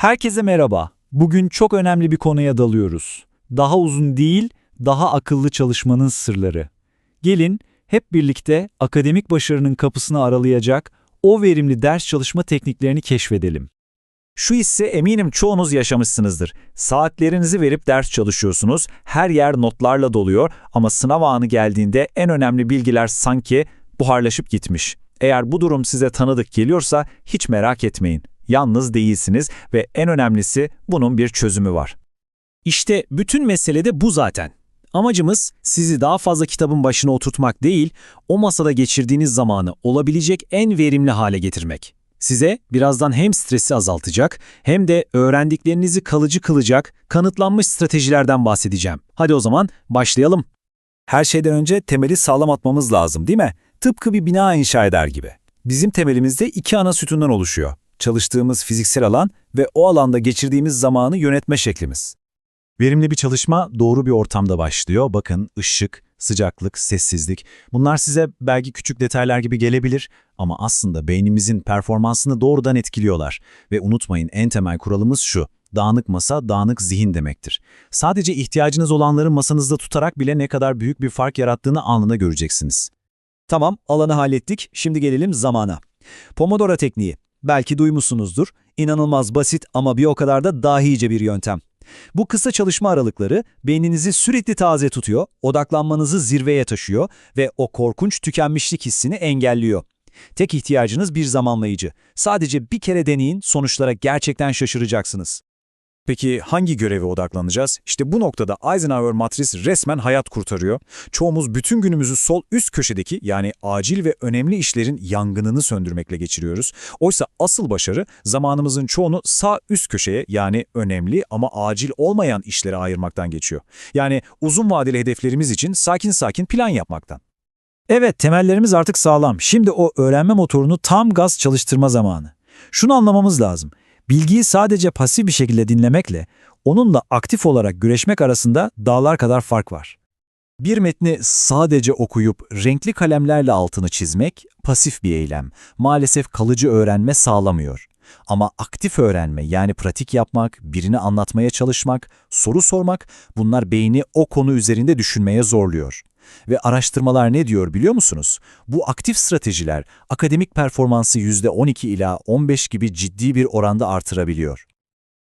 Herkese merhaba. Bugün çok önemli bir konuya dalıyoruz. Daha uzun değil, daha akıllı çalışmanın sırları. Gelin hep birlikte akademik başarının kapısını aralayacak o verimli ders çalışma tekniklerini keşfedelim. Şu hissi eminim çoğunuz yaşamışsınızdır. Saatlerinizi verip ders çalışıyorsunuz, her yer notlarla doluyor ama sınav anı geldiğinde en önemli bilgiler sanki buharlaşıp gitmiş. Eğer bu durum size tanıdık geliyorsa hiç merak etmeyin. Yalnız değilsiniz ve en önemlisi bunun bir çözümü var. İşte bütün mesele de bu zaten. Amacımız sizi daha fazla kitabın başına oturtmak değil, o masada geçirdiğiniz zamanı olabilecek en verimli hale getirmek. Size birazdan hem stresi azaltacak hem de öğrendiklerinizi kalıcı kılacak kanıtlanmış stratejilerden bahsedeceğim. Hadi o zaman başlayalım. Her şeyden önce temeli sağlam atmamız lazım değil mi? Tıpkı bir bina inşa eder gibi. Bizim temelimizde iki ana sütundan oluşuyor. Çalıştığımız fiziksel alan ve o alanda geçirdiğimiz zamanı yönetme şeklimiz. Verimli bir çalışma doğru bir ortamda başlıyor. Bakın ışık, sıcaklık, sessizlik. Bunlar size belki küçük detaylar gibi gelebilir ama aslında beynimizin performansını doğrudan etkiliyorlar. Ve unutmayın en temel kuralımız şu. Dağınık masa, dağınık zihin demektir. Sadece ihtiyacınız olanları masanızda tutarak bile ne kadar büyük bir fark yarattığını anında göreceksiniz. Tamam, alanı hallettik. Şimdi gelelim zamana. Pomodoro tekniği. Belki duymuşsunuzdur. İnanılmaz basit ama bir o kadar da dahice bir yöntem. Bu kısa çalışma aralıkları beyninizi sürekli taze tutuyor, odaklanmanızı zirveye taşıyor ve o korkunç tükenmişlik hissini engelliyor. Tek ihtiyacınız bir zamanlayıcı. Sadece bir kere deneyin, sonuçlara gerçekten şaşıracaksınız. Peki hangi göreve odaklanacağız? İşte bu noktada Eisenhower matris resmen hayat kurtarıyor. Çoğumuz bütün günümüzü sol üst köşedeki yani acil ve önemli işlerin yangınını söndürmekle geçiriyoruz. Oysa asıl başarı zamanımızın çoğunu sağ üst köşeye yani önemli ama acil olmayan işlere ayırmaktan geçiyor. Yani uzun vadeli hedeflerimiz için sakin sakin plan yapmaktan. Evet, temellerimiz artık sağlam. Şimdi o öğrenme motorunu tam gaz çalıştırma zamanı. Şunu anlamamız lazım. Bilgiyi sadece pasif bir şekilde dinlemekle onunla aktif olarak güreşmek arasında dağlar kadar fark var. Bir metni sadece okuyup renkli kalemlerle altını çizmek pasif bir eylem. Maalesef kalıcı öğrenme sağlamıyor. Ama aktif öğrenme yani pratik yapmak, birini anlatmaya çalışmak, soru sormak bunlar beyni o konu üzerinde düşünmeye zorluyor. Ve araştırmalar ne diyor biliyor musunuz? Bu aktif stratejiler akademik performansı %12 ila 15 gibi ciddi bir oranda artırabiliyor.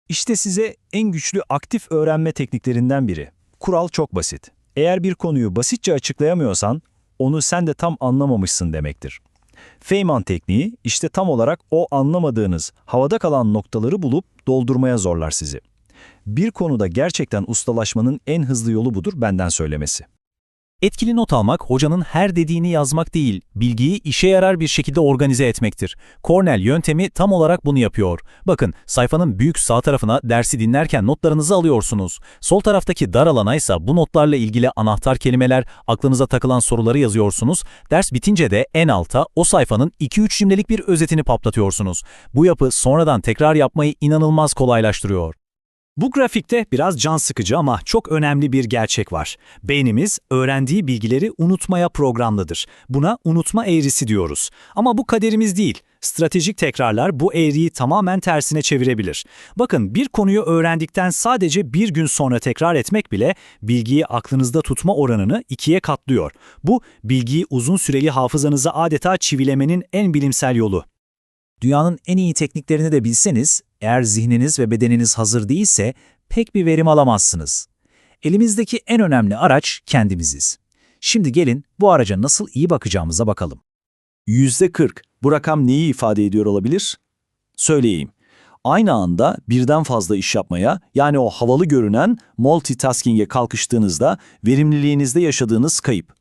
İşte size en güçlü aktif öğrenme tekniklerinden biri. Kural çok basit. Eğer bir konuyu basitçe açıklayamıyorsan, onu sen de tam anlamamışsın demektir. Feynman tekniği işte tam olarak o anlamadığınız, havada kalan noktaları bulup doldurmaya zorlar sizi. Bir konuda gerçekten ustalaşmanın en hızlı yolu budur benden söylemesi. Etkili not almak, hocanın her dediğini yazmak değil, bilgiyi işe yarar bir şekilde organize etmektir. Cornell yöntemi tam olarak bunu yapıyor. Bakın, sayfanın büyük sağ tarafına dersi dinlerken notlarınızı alıyorsunuz. Sol taraftaki dar alana ise bu notlarla ilgili anahtar kelimeler, aklınıza takılan soruları yazıyorsunuz. Ders bitince de en alta o sayfanın 2-3 cümlelik bir özetini patlatıyorsunuz. Bu yapı sonradan tekrar yapmayı inanılmaz kolaylaştırıyor. Bu grafikte biraz can sıkıcı ama çok önemli bir gerçek var. Beynimiz öğrendiği bilgileri unutmaya programlıdır. Buna unutma eğrisi diyoruz. Ama bu kaderimiz değil. Stratejik tekrarlar bu eğriyi tamamen tersine çevirebilir. Bakın bir konuyu öğrendikten sadece bir gün sonra tekrar etmek bile bilgiyi aklınızda tutma oranını ikiye katlıyor. Bu bilgiyi uzun süreli hafızanıza adeta çivilemenin en bilimsel yolu. Dünyanın en iyi tekniklerini de bilseniz, eğer zihniniz ve bedeniniz hazır değilse pek bir verim alamazsınız. Elimizdeki en önemli araç kendimiziz. Şimdi gelin bu araca nasıl iyi bakacağımıza bakalım. %40. Bu rakam neyi ifade ediyor olabilir? Söyleyeyim. Aynı anda birden fazla iş yapmaya, yani o havalı görünen multitasking'e kalkıştığınızda verimliliğinizde yaşadığınız kayıp.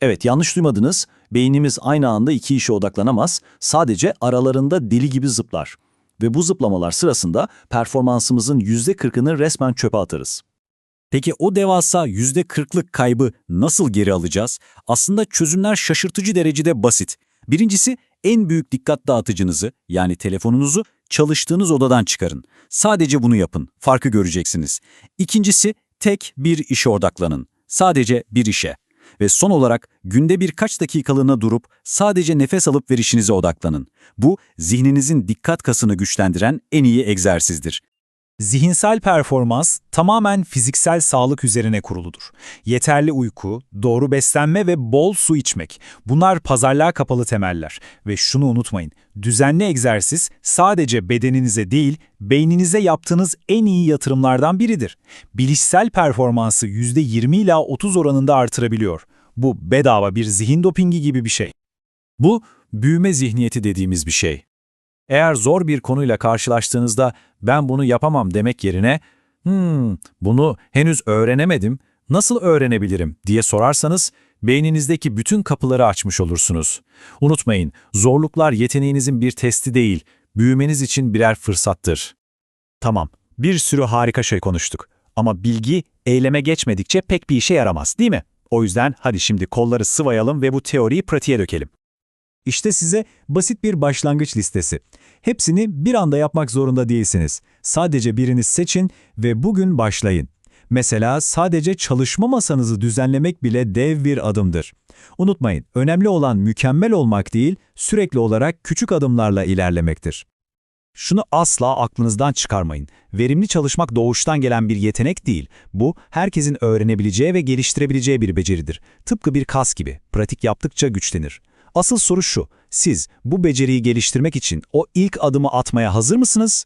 Evet, yanlış duymadınız. Beynimiz aynı anda iki işe odaklanamaz, sadece aralarında deli gibi zıplar. Ve bu zıplamalar sırasında performansımızın %40'ını resmen çöpe atarız. Peki o devasa %40'lık kaybı nasıl geri alacağız? Aslında çözümler şaşırtıcı derecede basit. Birincisi en büyük dikkat dağıtıcınızı yani telefonunuzu çalıştığınız odadan çıkarın. Sadece bunu yapın. Farkı göreceksiniz. İkincisi tek bir işe odaklanın. Sadece bir işe. Ve son olarak günde birkaç dakikalığına durup sadece nefes alıp verişinize odaklanın. Bu zihninizin dikkat kasını güçlendiren en iyi egzersizdir. Zihinsel performans tamamen fiziksel sağlık üzerine kuruludur. Yeterli uyku, doğru beslenme ve bol su içmek. Bunlar pazarlığa kapalı temeller. Ve şunu unutmayın, düzenli egzersiz sadece bedeninize değil, beyninize yaptığınız en iyi yatırımlardan biridir. Bilişsel performansı %20 ila 30 oranında artırabiliyor. Bu bedava bir zihin dopingi gibi bir şey. Bu, büyüme zihniyeti dediğimiz bir şey. Eğer zor bir konuyla karşılaştığınızda ben bunu yapamam demek yerine hmm, bunu henüz öğrenemedim, nasıl öğrenebilirim diye sorarsanız beyninizdeki bütün kapıları açmış olursunuz. Unutmayın, zorluklar yeteneğinizin bir testi değil, büyümeniz için birer fırsattır. Tamam, bir sürü harika şey konuştuk. Ama bilgi eyleme geçmedikçe pek bir işe yaramaz değil mi? O yüzden hadi şimdi kolları sıvayalım ve bu teoriyi pratiğe dökelim. İşte size basit bir başlangıç listesi. Hepsini bir anda yapmak zorunda değilsiniz. Sadece birini seçin ve bugün başlayın. Mesela sadece çalışma masanızı düzenlemek bile dev bir adımdır. Unutmayın, önemli olan mükemmel olmak değil, sürekli olarak küçük adımlarla ilerlemektir. Şunu asla aklınızdan çıkarmayın. Verimli çalışmak doğuştan gelen bir yetenek değil. Bu, herkesin öğrenebileceği ve geliştirebileceği bir beceridir. Tıpkı bir kas gibi. Pratik yaptıkça güçlenir. Asıl soru şu, siz bu beceriyi geliştirmek için o ilk adımı atmaya hazır mısınız?